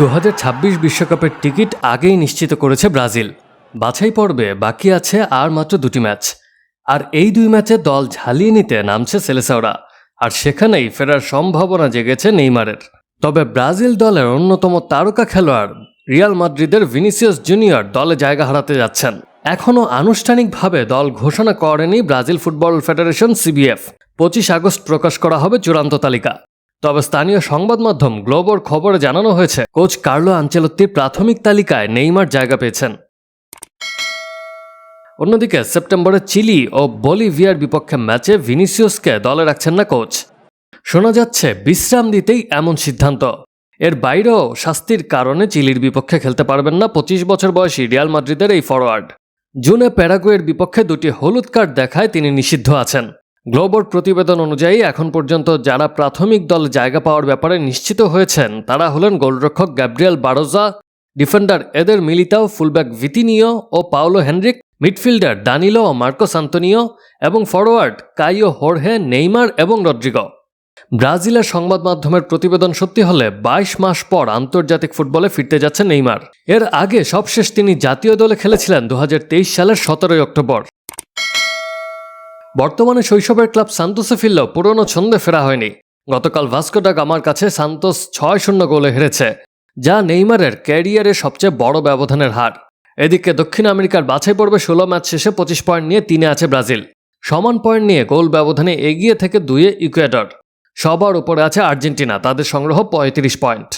দু ছাব্বিশ বিশ্বকাপের টিকিট আগেই নিশ্চিত করেছে ব্রাজিল। বাছাই পর্বে বাকি আছে আর মাত্র দুটি ম্যাচ। আর এই দুই ম্যাচে দল ঝালিয়ে নিতে নামছে সেলেসাওরা। আর সেখানেই ফেরার সম্ভাবনা জেগেছে নেইমারের। তবে ব্রাজিল দলের অন্যতম তারকা খেলোয়াড় রিয়াল মাদ্রিদের ভিনিসিয়াস জুনিয়র দলে জায়গা হারাতে যাচ্ছেন। এখনও আনুষ্ঠানিকভাবে দল ঘোষণা করেনি ব্রাজিল ফুটবল ফেডারেশন সিবিএফ। পঁচিশ আগস্ট প্রকাশ করা হবে চূড়ান্ত তালিকা। তবে স্থানীয় সংবাদ মাধ্যম গ্লোবর খবরে জানানো হয়েছে, কোচ কার্লো আঞ্চেলত্তির প্রাথমিক তালিকায় নেইমার জায়গা পেয়েছেন। অন্যদিকে সেপ্টেম্বরে চিলি ও বলিভিয়ার বিপক্ষে ম্যাচে ভিনিসিয়াসকে দলে রাখছেন না কোচ। শোনা যাচ্ছে বিশ্রাম দিতেই এমন সিদ্ধান্ত। এর বাইরেও শাস্তির কারণে চিলির বিপক্ষে খেলতে পারবেন না পঁচিশ বছর বয়সী রিয়াল মাদ্রিদের এই ফরোয়ার্ড। জুনে প্যারাগুয়ের বিপক্ষে দুটি হলুদ কার্ড দেখায় তিনি নিষিদ্ধ আছেন। গ্লোবর প্রতিবেদন অনুযায়ী, এখন পর্যন্ত যারা প্রাথমিক দল জায়গা পাওয়ার ব্যাপারে নিশ্চিত হয়েছেন, তারা হলেন গোলরক্ষক Gabriel Barroso, defender Eder Militao, fullback Vitinho ও পাওলো হেনরিক, মিডফিল্ডার দানিলো ও মার্কোস আন্তোনিও, এবং ফরওয়ার্ড কাইও হোরহে, নেইমার এবং রদ্রিগো। ব্রাজিলের সংবাদ মাধ্যমের প্রতিবেদন সত্যি হলে বাইশ মাস পর আন্তর্জাতিক ফুটবলে ফিরতে যাচ্ছে নেইমার। এর আগে সবশেষ তিনি জাতীয় দলে খেলেছিলেন দু হাজার তেইশ সালের সতেরোই অক্টোবর। বর্তমানে শৈশবের ক্লাব সান্তোসে ফিরলেও পুরনো ছন্দে ফেরা হয়নি। গতকাল ভাস্কোডা গামার কাছে সান্তোস ছয় শূন্য গোলে হেরেছে, যা নেইমারের ক্যারিয়ারের সবচেয়ে বড় ব্যবধানের হার। এদিকে দক্ষিণ আমেরিকার বাছাই পর্বে ষোলো ম্যাচ শেষে পঁচিশ পয়েন্ট নিয়ে তিনে আছে ব্রাজিল। সমান পয়েন্ট নিয়ে গোল ব্যবধানে এগিয়ে থেকে দুয়ে ইকুয়েডর। সবার উপরে আছে আর্জেন্টিনা, তাদের সংগ্রহ পঁয়ত্রিশ পয়েন্ট।